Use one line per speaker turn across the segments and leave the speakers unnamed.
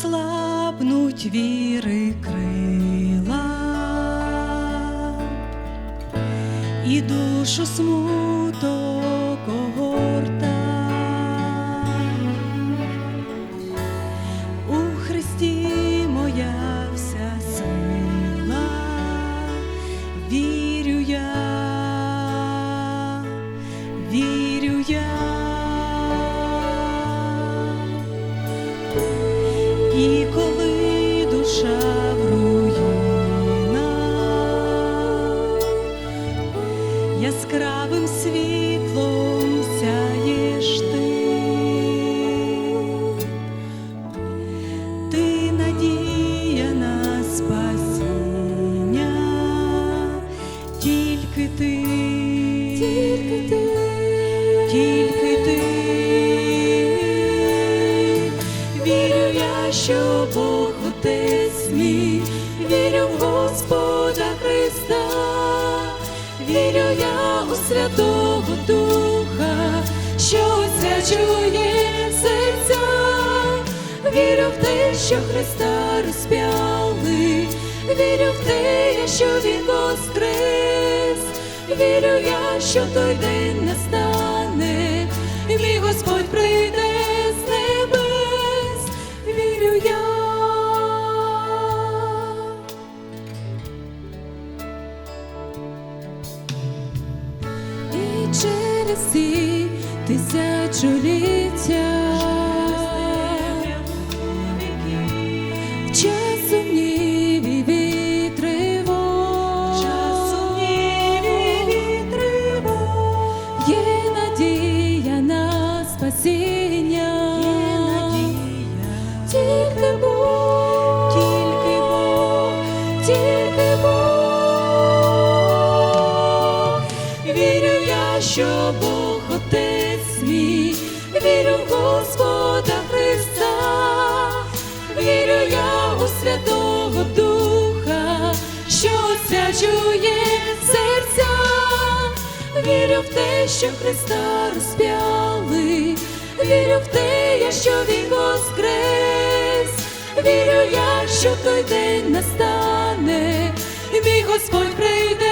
ослабнуть віри крила, і душу смуток І коли душа в яскравим світлом Отець вірю в Господа Христа, вірю я у Святого Духа, що освячує серця, вірю в те, що Христа розп'яли, вірю в те, що Він воскрес, вірю я, що той день настане, і мій Господь прийде через тисячоліття що Бог Отець мій, вірю в Господа Христа, вірю я у Святого Духа, що освячує серця, вірю в те, що Христа розп'яли, вірю в те, що Він воскрес, вірю я, що той день настане, і мій Господь прийде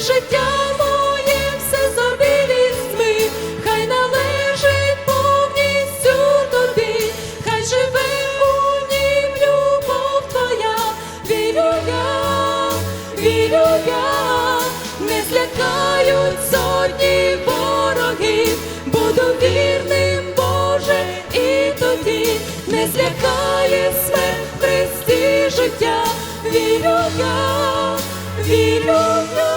життя моє все зобілі зми, хай належить повністю тобі, хай живе у нім любов твоя, вірю я, вірю я, не злякають сотні ворогів, буду вірним, Боже, і тоді. Не злякає смерть в Христі життя, вірю я, вірю я.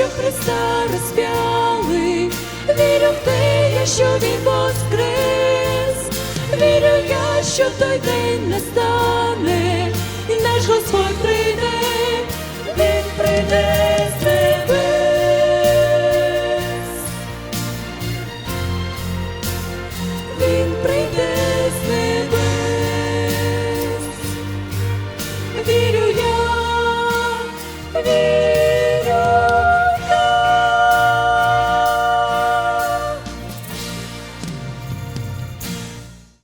Що Христа розп'яли, вірю в те, що Він воскрес, вірю я, що той день настане, і наш Господь прийде. Він прийде.